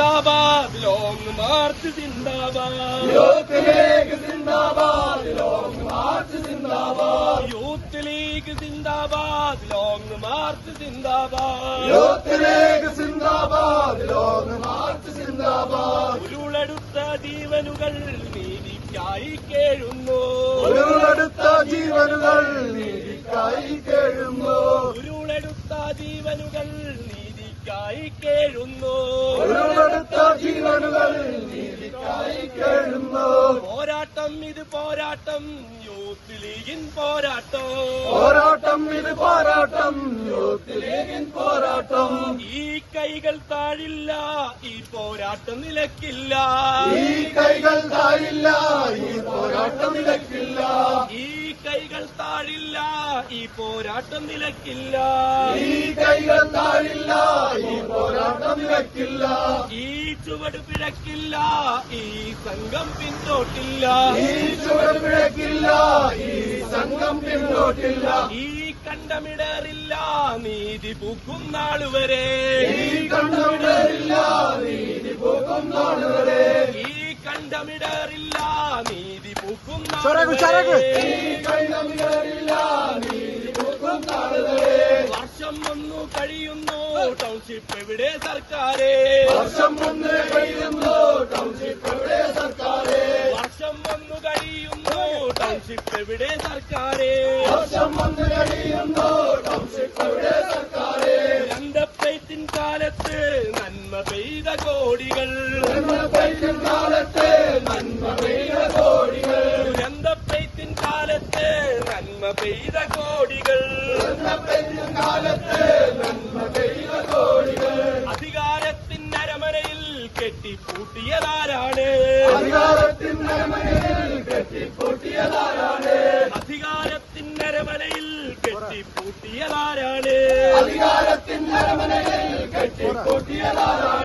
സിന്ദാബാദ് long march സിന്ദാബാദ്. Youth league സിന്ദാബാദ് long march സിന്ദാബാദ്. യൂത്ത് ലീഗ് സിന്ദാബാദ് ലോങ് മാർച്ച് സിന്ദാബാദ്. യൂത്ത് ലീഗ് സിന്ദാബാദ് ലോങ് മാർച്ച് സിന്ദാബാദ്. ഉരുളെടുത്ത ജീവനുകൾ നീതിക്കായി കേഴുന്നു. ഉരുളെടുത്ത ജീവനുകൾ നീതിക്കായി കേഴുന്നു. ഉരുളെടുത്ത ജീവനുകൾ നീതിക്കായി കേഴുന്നു. ഇത് പോരാട്ടം യൂത്ത് ലീഗിൻ പോരാട്ടം. പോരാട്ടം ഇത് പോരാട്ടം യൂത്ത് ലീഗിൻ പോരാട്ടം. ഈ കൈകൾ താഴില്ല ഈ പോരാട്ടം നിലക്കില്ല. ഈ കൈകൾ താഴില്ല ഈ പോരാട്ടം നിലക്കില്ല. ഈ കൈകൾ താഴില്ല ഈ പോരാട്ടം നിലക്കില്ല ഈ കൈകൾ താഴില്ല ഈ പോരാട്ടം നിലക്കില്ല ഈ ചുവട് പിഴക്കില്ല ഈ സംഘം പിന്നോട്ടില്ല. ഈ ചുവട് പിഴക്കില്ല ഈ സംഘം പിന്നോട്ടില്ല. ഈ കണ്ടമിടറില്ല നീതി പൂക്കും നാളുവരെ ഈ കണ്ടമിടറില്ല നീതി പൂക്കും നാളുവരെ ഈ കണ്ടമിടറില്ല നീതി പൂക്കും വർഷം വന്നു കഴിയുന്നു ടൗൺഷിപ്പ് എവിടെ സർക്കാരെ? വർഷം മുന്നേ കഴിയുന്നു ടൗൺഷിപ്പ് എവിടെ സർക്കാരെ? വർഷം വന്നു കഴിയുന്നു ടൗൺഷിപ്പ് എവിടെ സർക്കാരെ? വർഷം വന്ന് കഴിയുന്നു ടൗൺഷിപ്പ് എവിടെ സർക്കാരെ? രണ്ടപ്പൈത്തിൻ കാലത്ത് നന്മ പെയ്ത കോടികൾ. നന്മ കാലത്ത് കെട്ടിപ്പൂട്ടിയതാരാണ്? അധികാരത്തിൻ നരമനയിൽ കെട്ടിപ്പൊട്ടിയതാരാണ്? അധികാരത്തിൻ അരമനയിൽ കെട്ടിപ്പൂട്ടിയതാരാണ്? അധികാരത്തിൻ നരമനയിൽ കെട്ടിപ്പൊട്ടിയതാരാണ്?